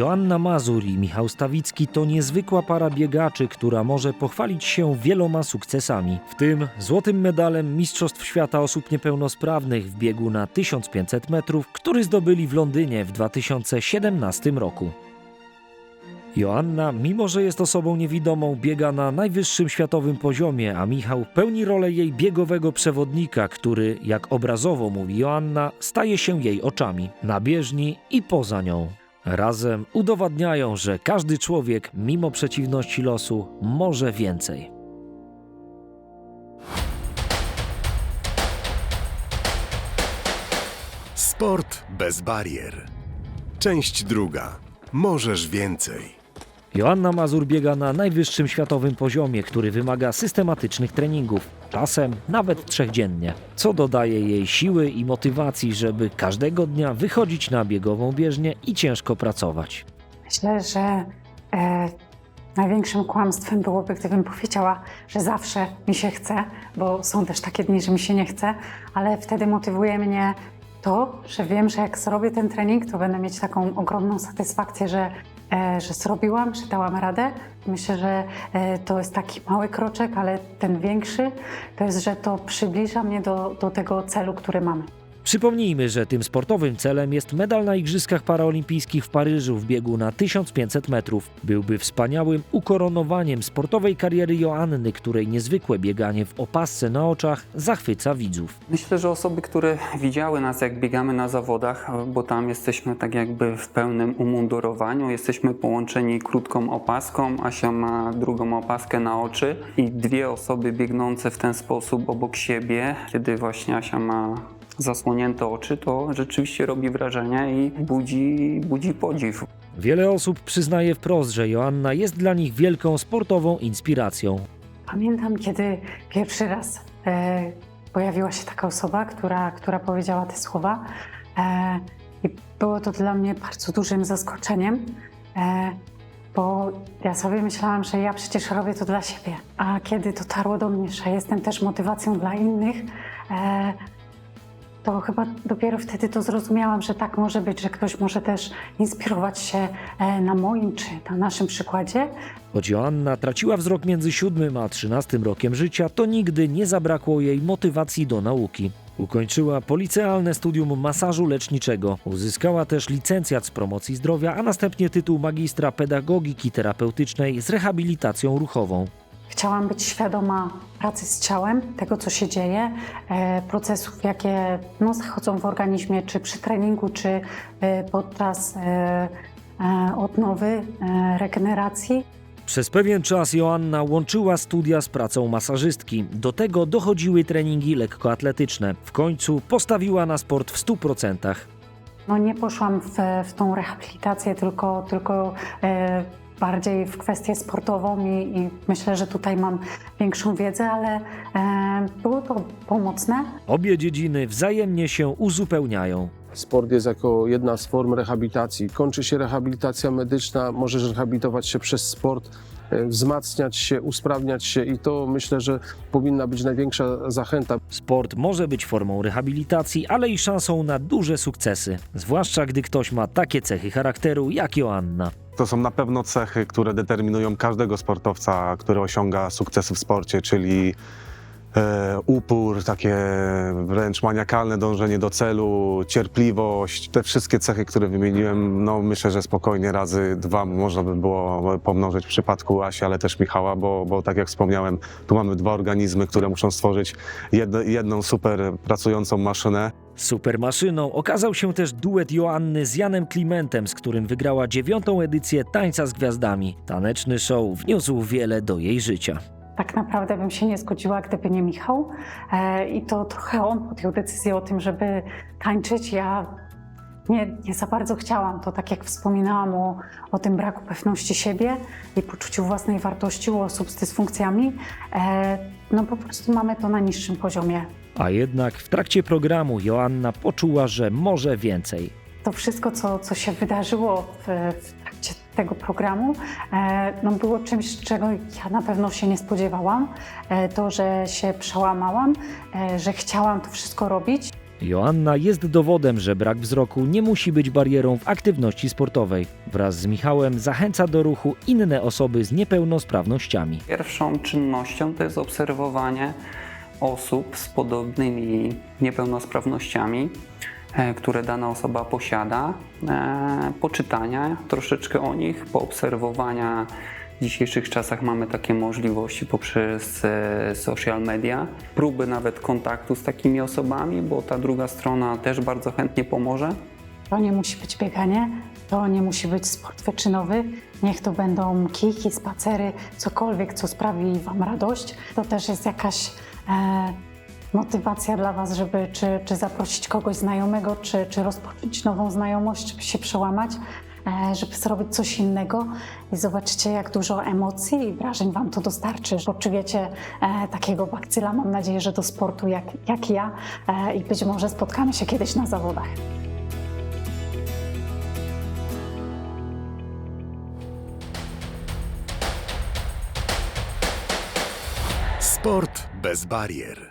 Joanna Mazur i Michał Stawicki to niezwykła para biegaczy, która może pochwalić się wieloma sukcesami, w tym złotym medalem Mistrzostw Świata Osób Niepełnosprawnych w biegu na 1500 metrów, który zdobyli w Londynie w 2017 roku. Joanna, mimo że jest osobą niewidomą, biega na najwyższym światowym poziomie, a Michał pełni rolę jej biegowego przewodnika, który, jak obrazowo mówi Joanna, staje się jej oczami na bieżni i poza nią. Razem udowadniają, że każdy człowiek, mimo przeciwności losu, może więcej. Sport bez barier. Część druga. Możesz więcej. Joanna Mazur biega na najwyższym światowym poziomie, który wymaga systematycznych treningów, czasem nawet trzech dziennie, co dodaje jej siły i motywacji, żeby każdego dnia wychodzić na biegową bieżnię i ciężko pracować. Myślę, że e, największym kłamstwem byłoby, gdybym powiedziała, że zawsze mi się chce, bo są też takie dni, że mi się nie chce, ale wtedy motywuje mnie to, że wiem, że jak zrobię ten trening, to będę mieć taką ogromną satysfakcję, że, że zrobiłam, że dałam radę. Myślę, że e, to jest taki mały kroczek, ale ten większy to jest, że to przybliża mnie do, do tego celu, który mamy. Przypomnijmy, że tym sportowym celem jest medal na Igrzyskach Paraolimpijskich w Paryżu w biegu na 1500 metrów. Byłby wspaniałym ukoronowaniem sportowej kariery Joanny, której niezwykłe bieganie w opasce na oczach zachwyca widzów. Myślę, że osoby, które widziały nas, jak biegamy na zawodach, bo tam jesteśmy tak jakby w pełnym umundurowaniu, jesteśmy połączeni krótką opaską, Asia ma drugą opaskę na oczy i dwie osoby biegnące w ten sposób obok siebie, kiedy właśnie Asia ma zasłonięte oczy, to rzeczywiście robi wrażenie i budzi, budzi podziw. Wiele osób przyznaje wprost, że Joanna jest dla nich wielką sportową inspiracją. Pamiętam, kiedy pierwszy raz e, pojawiła się taka osoba, która, która powiedziała te słowa. E, I było to dla mnie bardzo dużym zaskoczeniem, e, bo ja sobie myślałam, że ja przecież robię to dla siebie. A kiedy dotarło do mnie, że jestem też motywacją dla innych, e, to chyba dopiero wtedy to zrozumiałam, że tak może być, że ktoś może też inspirować się e, na moim czy na naszym przykładzie, Choć Joanna traciła wzrok między siódmym a trzynastym rokiem życia, to nigdy nie zabrakło jej motywacji do nauki. Ukończyła policealne studium masażu leczniczego. Uzyskała też licencjat z promocji zdrowia, a następnie tytuł magistra pedagogiki terapeutycznej z rehabilitacją ruchową. Chciałam być świadoma pracy z ciałem, tego co się dzieje, e, procesów, jakie no, zachodzą w organizmie, czy przy treningu, czy e, podczas e, odnowy, regeneracji. Przez pewien czas Joanna łączyła studia z pracą masażystki. Do tego dochodziły treningi lekkoatletyczne. W końcu postawiła na sport w 100%. No, nie poszłam w, w tą rehabilitację, tylko, tylko e, bardziej w kwestię sportową i, i myślę, że tutaj mam większą wiedzę, ale e, było to pomocne. Obie dziedziny wzajemnie się uzupełniają. Sport jest jako jedna z form rehabilitacji. Kończy się rehabilitacja medyczna, możesz rehabilitować się przez sport, e, wzmacniać się, usprawniać się i to myślę, że powinna być największa zachęta. Sport może być formą rehabilitacji, ale i szansą na duże sukcesy, zwłaszcza gdy ktoś ma takie cechy charakteru jak Joanna. To są na pewno cechy, które determinują każdego sportowca, który osiąga sukcesy w sporcie, czyli e, upór, takie wręcz maniakalne dążenie do celu, cierpliwość. Te wszystkie cechy, które wymieniłem, no myślę, że spokojnie razy dwa można by było pomnożyć w przypadku Asi, ale też Michała, bo, bo tak jak wspomniałem, tu mamy dwa organizmy, które muszą stworzyć jedno, jedną super pracującą maszynę. Supermaszyną okazał się też duet Joanny z Janem Klimentem, z którym wygrała dziewiątą edycję Tańca z Gwiazdami. Taneczny show wniósł wiele do jej życia. Tak naprawdę bym się nie zgodziła, gdyby nie Michał. E, I to trochę on podjął decyzję o tym, żeby tańczyć. Ja nie, nie za bardzo chciałam. To tak jak wspominałam o, o tym braku pewności siebie i poczuciu własnej wartości u osób z dysfunkcjami. E, no po prostu mamy to na niższym poziomie. A jednak w trakcie programu Joanna poczuła, że może więcej. To wszystko, co, co się wydarzyło w, w trakcie tego programu, e, no było czymś, czego ja na pewno się nie spodziewałam. E, to, że się przełamałam, e, że chciałam to wszystko robić. Joanna jest dowodem, że brak wzroku nie musi być barierą w aktywności sportowej. Wraz z Michałem zachęca do ruchu inne osoby z niepełnosprawnościami. Pierwszą czynnością to jest obserwowanie osób z podobnymi niepełnosprawnościami, e, które dana osoba posiada, e, poczytania troszeczkę o nich, poobserwowania. W dzisiejszych czasach mamy takie możliwości poprzez e, social media, próby nawet kontaktu z takimi osobami, bo ta druga strona też bardzo chętnie pomoże. To nie musi być bieganie, to nie musi być sport wyczynowy. Niech to będą kijki, spacery, cokolwiek, co sprawi Wam radość. To też jest jakaś motywacja dla Was, żeby czy, czy zaprosić kogoś znajomego, czy, czy rozpocząć nową znajomość, żeby się przełamać, e, żeby zrobić coś innego. I zobaczycie, jak dużo emocji i wrażeń Wam to dostarczy. Poczujecie e, takiego bakcyla, mam nadzieję, że do sportu jak, jak ja e, i być może spotkamy się kiedyś na zawodach. Sport bez barier.